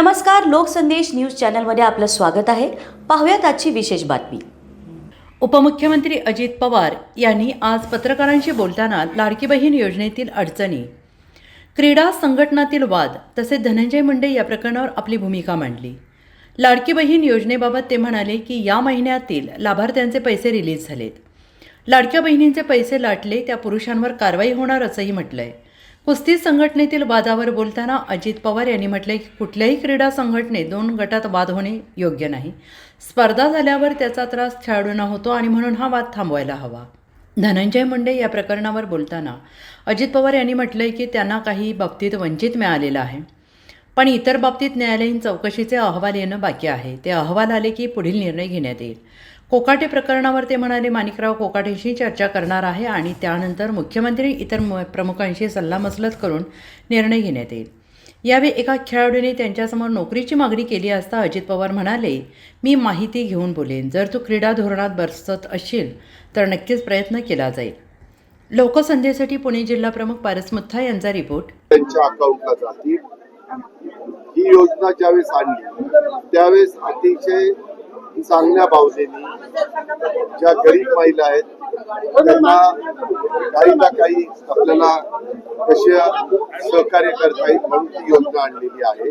नमस्कार लोकसंदेश न्यूज चॅनलमध्ये आपलं स्वागत आहे. पाहुयात आजची विशेष बातमी. उपमुख्यमंत्री अजित पवार यांनी आज पत्रकारांशी बोलताना लाडकी बहीण योजनेतील अडचणी क्रीडा संघटनातील वाद तसेच धनंजय मुंडे या प्रकरणावर आपली भूमिका मांडली. लाडकी बहीण योजनेबाबत ते म्हणाले की या महिन्यातील लाभार्थ्यांचे पैसे रिलीज झालेत. लाडक्या बहिणींचे पैसे लाटले त्या पुरुषांवर कारवाई होणार असंही म्हटलं आहे कुस्ती संघटनेतील वादावर बोलताना अजित पवार यांनी म्हटले की कुठल्याही क्रीडा संघटनेत दोन गटात वाद होणे योग्य नाही. स्पर्धा झाल्यावर त्याचा त्रास खेळाडूंना होतो आणि म्हणून हा वाद थांबवायला हवा. धनंजय मुंडे या प्रकरणावर बोलताना अजित पवार यांनी म्हटलंय की त्यांना काही बाबतीत वंचित मिळालेलं आहे. पण इतर बाबतीत न्यायालयीन चौकशीचे अहवाल येणं बाकी आहे. ते अहवाल आले की पुढील निर्णय घेण्यात येईल. कोकाटे प्रकरणावर ते म्हणाले माणिकराव कोकाटेशी चर्चा करणार आहे आणि त्यानंतर मुख्यमंत्री इतर प्रमुखांशी सल्लामसलत करून निर्णय घेण्यात येईल. यावेळी एका खेळाडूने त्यांच्यासमोर नोकरीची मागणी केली असता अजित पवार म्हणाले मी माहिती घेऊन बोलेन. जर तू क्रीडा धोरणात बसत असशील तर नक्कीच प्रयत्न केला जाईल. लोकसंध्येसाठी पुणे जिल्हा प्रमुख पारस मुथा यांचा रिपोर्ट. त्यांच्या अकाउंटला जातील. ही योजना ज्यावेळेस आणली त्यावेळेस अतिशय चांगल्या भावनेनी ज्या गरीब महिला आहेत त्यांना काही ना काही आपल्याला कशा सहकार्य करता येईल म्हणून ती योजना आणलेली आहे.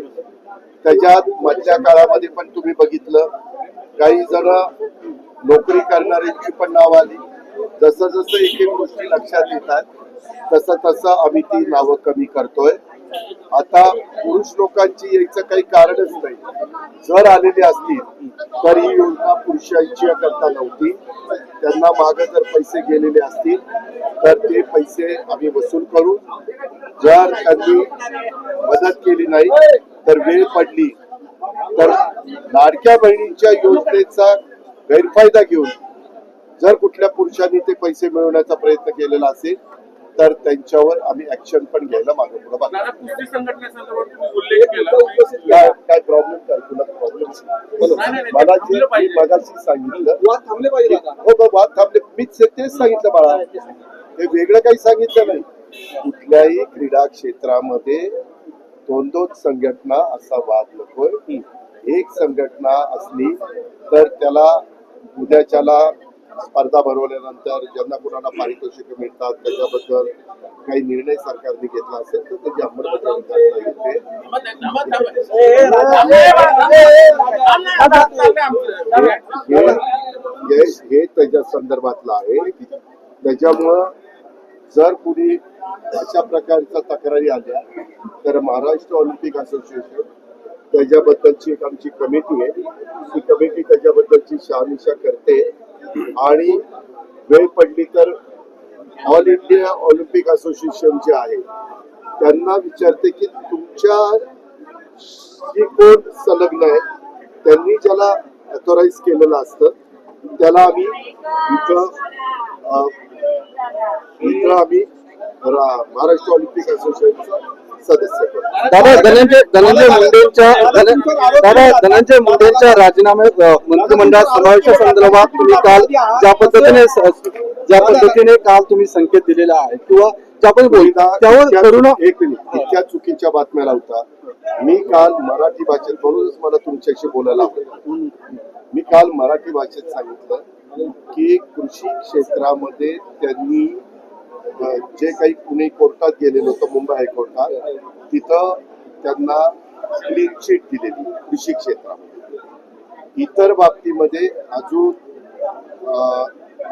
त्याच्यात मधल्या काळामध्ये पण तुम्ही बघितलं काही जण नोकरी करणाऱ्यांची पण नाव आली. जसं जसं एक एक गोष्टी लक्षात येतात तसं तसं आम्ही ती नावं कमी करतोय. आता पुरुष लोकांची यायचं काही कारणच नाही. जर आलेली असतील तर ही योजना पुरुषांची करता नव्हती. त्यांना मागे जर पैसे गेलेले असतील तर ते पैसे आम्ही वसूल करू. जर त्यांनी मदत केली नाही तर वेळ पडली तर लाडक्या बहिणींच्या योजनेचा गैरफायदा घेऊन जर कुठल्या पुरुषांनी ते पैसे मिळवण्याचा प्रयत्न केलेला असेल तर त्यांच्यावर आम्ही ऍक्शन पण घ्यायला मागे पुढे काय प्रॉब्लेम काय तुला प्रॉब्लेम मला जे मगाशी सांगितलं हो वाद थांबले. मीच तेच सांगितलं बाळा. हे वेगळं काही सांगितलं नाही. कुठल्याही क्रीडा क्षेत्रामध्ये दोन दोन संघटना असा वाद नकोय एक संघटना असली तर त्याला उद्याच्याला स्पर्धा भरवल्यानंतर ज्यांना कुणाला पारितोषिक मिळतात त्याच्याबद्दल काही निर्णय सरकारने घेतला असेल तर त्याची अंमलबजावणी येते. हे हे त्याच्या संदर्भातलं आहे त्याच्यामुळं जर कुणी अशा प्रकारच्या तक्रारी आल्या तर महाराष्ट्र ऑलिम्पिक असोसिएशन त्याच्याबद्दलची एक आमची कमिटी आहे. ती कमिटी त्याच्याबद्दलची शहानिशा करते. आणि वेळ पडली तर ऑल इंडिया ऑलिम्पिक असोसिएशन जे आहे त्यांना विचारते की तुमच्या जी कोण संलग्न आहे? त्यांनी ज्याला ऑथोराईज केलेलं असतं त्याला आम्ही इथं इथं आम्ही महाराष्ट्र ऑलिम्पिक असोसिएशनचा सदस्य. दादा धनंजय धनंजय मुंडेंच्या दादा धनंजय मुंडेंच्या राजीनामे मंत्रिमंडळात समावेशासंदर्भात तुम्ही काल ज्या पद्धतीने ज्या पद्धतीने काल तुम्ही संकेत दिलेला आहे किंवा ज्या पण बोलता त्यावर करुणा एक मिनिट. इतक्या चुकीच्या बातम्या लावता. मी काल मराठी भाषेत म्हणूनच मला तुमच्याशी बोलायला आवडेल. मी काल मराठी भाषेत सांगितलं की कृषी क्षेत्रामध्ये त्यांनी अ, जे काही पुणे कोर्टात गेलेलं होतं मुंबई हायकोर्टात तिथं त्यांना क्लीन चिट दिलेली कृषी क्षेत्रामध्ये. इतर बाबतीमध्ये अजून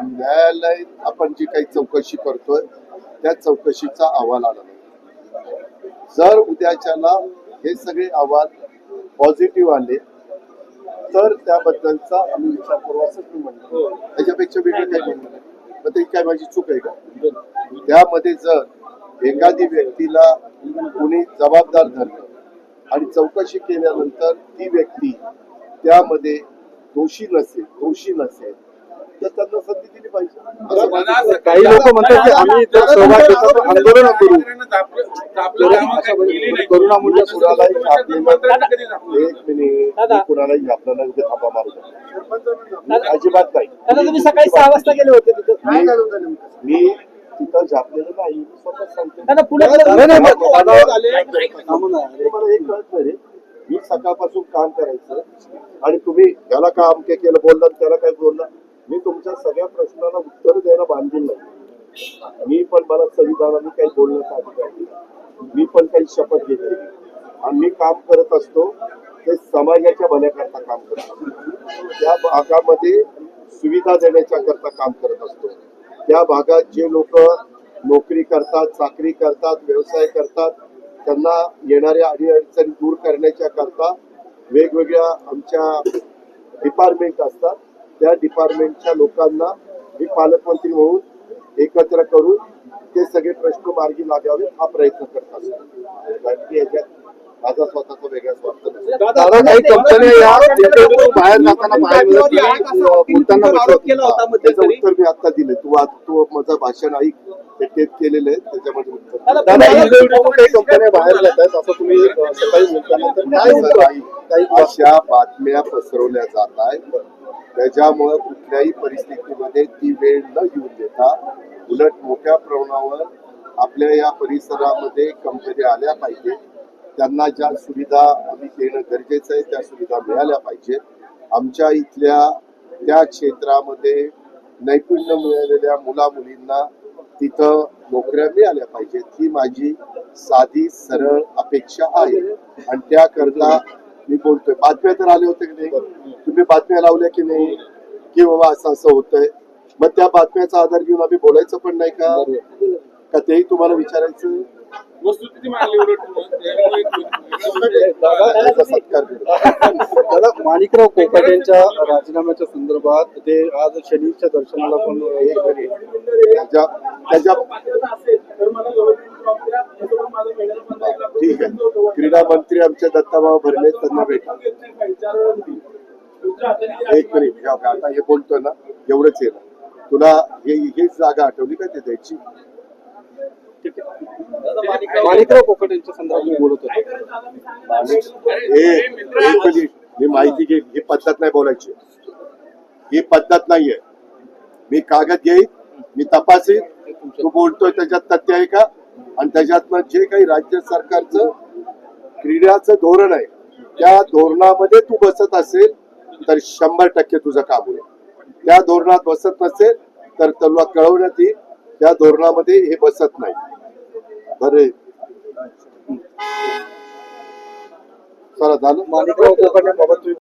न्यायालय आपण जी काही चौकशी करतोय त्या चौकशीचा अहवाल आला नाही. जर उद्याच्याला हे सगळे अहवाल पॉझिटिव्ह आले तर त्याबद्दलचा आम्ही विचार करू असंच मी म्हणतो. त्याच्यापेक्षा वेगळं काही म्हणलं नाही. मग ते काय माझी चूक आहे का? त्यामध्ये जर एखादी व्यक्तीला कुणी जबाबदार धरलं. आणि चौकशी केल्यानंतर ती व्यक्ती त्यामध्ये दोषी नसेल दोषी नसेल तर त्यांना संधी दिली पाहिजे. काही लोक म्हणतात की आम्ही आंदोलन करू. करुणा मुंडे सुडालाही सुडालाही एक मिनिट कुणालाही आपल्याला उद्या थांबा मारू नका. अजिबात नाही. तुम्ही सकाळी सहा वाजता गेले होते मी- मी तिथं झापलेलं नाही. मी स्वतः सांगतो. दादा पुण्यात नाही, नाही, दादा मला एक कळत नाही रे. मी सकाळपासून काम करायचं आणि तुम्ही याला का अमके केलं बोलला त्याला काय बोलला? मी तुमच्या सगळ्या प्रश्नाला उत्तर द्यायला बांधील नाही. मी पण मला संविधानाने काही बोलण्याचा अधिकार मी पण काही शपथ घेतली आणि मी काम करत असतो ते समाजाच्या भल्याकरता काम करतो त्या भागामध्ये सुविधा देण्याच्या करता काम करत असतो. त्या भागात जे लोक नोकरी करतात चाकरी करतात व्यवसाय करतात. त्यांना येणाऱ्या अडीअडचणी दूर करण्याच्या करता वेगवेगळ्या आमच्या डिपार्टमेंट असतात. त्या डिपार्टमेंटच्या लोकांना मी पालकमंत्री म्हणून एकत्र करून ते सगळे प्रश्न मार्गी लागावे हा प्रयत्न करत माझा स्वतःचा. दादा काही कंपन्या या बाहेर जाताना बाहेर. बोलताना. त्याचं उत्तर मी आता दिलं तू आज तू माझं भाषण ऐक ते टेप केलेलं आहे त्याच्यामध्ये उत्तर दिलं. दादा इंटरव्ह्यूतून काही कंपन्या बाहेर जात आहेत असं तुम्ही अं, सकाळी बोलताना तर काय म्हणतो काही अशा बातम्या पसरवल्या जात आहेत त्याच्यामुळं कुठल्याही परिस्थितीमध्ये ती वेळ न येऊन देता उलट मोठ्या प्रमाणावर आपल्या या परिसरामध्ये कंपन्या आल्या पाहिजे त्यांना ज्या सुविधा आम्ही देणं गरजेचं आहे त्या सुविधा मिळाल्या पाहिजे. आमच्या इथल्या त्या क्षेत्रामध्ये नैपुण्य मिळालेल्या मुला मुलींना तिथं नोकऱ्या मिळाल्या पाहिजेत. ही माझी साधी सरळ अपेक्षा आहे. आणि त्याकरता मी बोलतोय बातम्या तर आले होते की नाही? तुम्ही बातम्या लावल्या की नाही? की बाबा असं असं होतंय? मग त्या बातम्याचा आधार घेऊन आम्ही बोलायचं पण नाही का? का तेही तुम्हाला विचारायचं? वस्तुस्थिती मांडली उलट सत्कार. दादा माणिकराव कोकाटेंच्या राजीनाम्याच्या संदर्भात ते आज शनीच्या दर्शनाला पण एक मिनिट. त्याच्या ठीक आहे. क्रीडा मंत्री आमचे दत्ताभाऊ भरले त्यांना भेटा. एक मिनिट हे आता हे बोलतोय ना एवढंच आहे. ना तुला हे हीच जागा आठवली का ते द्यायची? माणिकराव कोकाटेंच्या संदर्भात मी बोलत होतो. हे मी माहिती घे ही पद्धत नाही बोलायची. ही पद्धत नाहीये. मी कागद घेईन मी तपासीन. तू बोलतोय त्याच्यात तथ्य आहे का? आणि त्याच्यातनं जे काही राज्य सरकारचं क्रीडाचं धोरण आहे त्या धोरणामध्ये तू बसत असेल तर शंभर टक्के तुझं काम होईल. त्या धोरणात बसत नसेल तर तुला कळवण्यात येईल त्या धोरणामध्ये हे बसत नाही. बरे चला झालं माणिकराव कोकाटेंबाबत तुम्ही